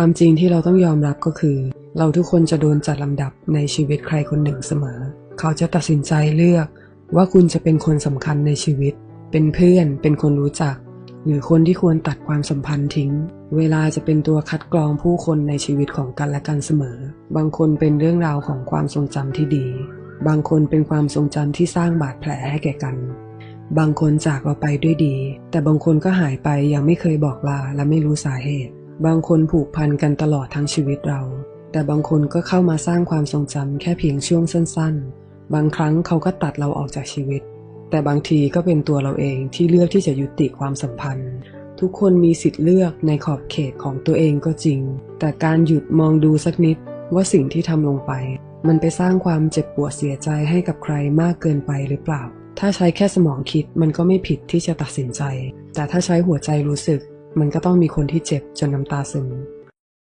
ความจริงที่เราต้องยอมรับก็คือ เราทุกคนจะโดนจัดลำดับในชีวิตใครคนหนึ่งเสมอ เขาจะตัดสินใจเลือกว่าคุณจะเป็นคนสำคัญในชีวิต เป็นเพื่อน เป็นคนรู้จัก หรือคนที่ควรตัดความสัมพันธ์ทิ้ง เวลาจะเป็นตัวคัดกรองผู้คนในชีวิตของกันและกันเสมอ บางคนเป็นเรื่องราวของความทรงจำที่ดี บางคนเป็นความทรงจำที่สร้างบาดแผลให้แก่กัน บางคนจากเราไปด้วยดี แต่บางคนก็หายไปยังไม่เคยบอกลาและไม่รู้สาเหตุ บางคนผูกพันกันตลอดทั้งชีวิตเรา แต่บางคนก็เข้ามาสร้างความทรงจำแค่เพียงช่วงสั้น ๆ บางครั้งเขาก็ตัดเราออกจากชีวิต แต่บางทีก็เป็นตัวเราเองที่เลือกที่จะยุติความสัมพันธ์ ทุกคนมีสิทธิ์เลือกในขอบเขตของตัวเองก็จริง แต่การหยุดมองดูสักนิดว่าสิ่งที่ทำลงไป มันไปสร้างความเจ็บปวดเสียใจให้กับใครมากเกินไปหรือเปล่า ถ้าใช้แค่สมองคิดมันก็ไม่ผิดที่จะตัดสินใจ แต่ถ้าใช้หัวใจรู้สึก มันก็ต้องมีคนที่เจ็บจนน้ำตาซึม